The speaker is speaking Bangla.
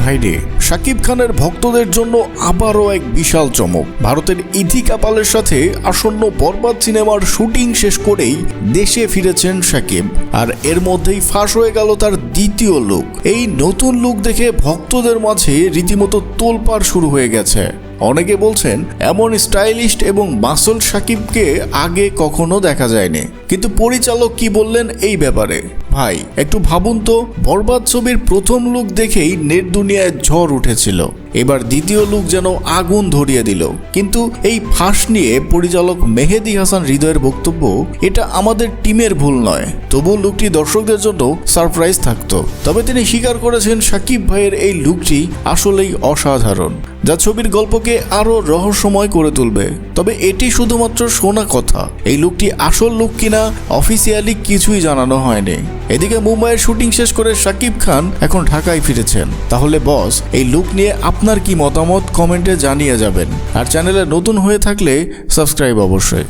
ভাইরে শাকিব খানের ভক্তদের জন্য আবারও এক বিশাল চমক। ভারতের ইথি কাপালের সাথে আসন্ন বরবাদ সিনেমার শুটিং শেষ করেই দেশে ফিরেছেন সাকিব। আর এর মধ্যেই ফাঁস হয়ে গেল তার দ্বিতীয় লুক এই নতুন লুক দেখে ভক্তদের মাঝে রীতিমতো তোলপাড় শুরু হয়ে গেছে। অনেকে বলছেন, এমন স্টাইলিস্ট এবং মাসল সাকিবকে আগে কখনো দেখা যায়নি। কিন্তু পরিচালক কি বললেন এই ব্যাপারে? ভাই, একটু ভাবুন তো, বরবাদ ছবির প্রথম লুক দেখেই নেট দুনিয়ায় ঝড় উঠেছিল। এবার দ্বিতীয় লুক যেন আগুন ধরিয়ে দিল। কিন্তু এই ফাঁস নিয়ে পরিচালক মেহেদি হাসান হৃদয়ের বক্তব্য, এটা আমাদের টিমের ভুল নয়। তবু লুকটি দর্শকদের জন্য সারপ্রাইজ থাকতো। তবে তিনি স্বীকার করেছেন সাকিব ভাইয়ের এই লুকটি আসলেই অসাধারণ। যা ছবির গল্পকে আরও রহস্যময় করে তুলবে। তবে এটি শুধুমাত্র শোনা কথা। এই লোকটি আসল লোক কিনা অফিসিয়ালি কিছুই জানানো হয়নি। এদিকে মুম্বাইয়ের শুটিং শেষ করে শাকিব খান এখন ঢাকায় ফিরেছেন। তাহলে বস, এই লুক নিয়ে আপনার কি মতামত কমেন্টে জানিয়ে যাবেন। আর চ্যানেলে নতুন হয়ে থাকলে সাবস্ক্রাইব অবশ্যই।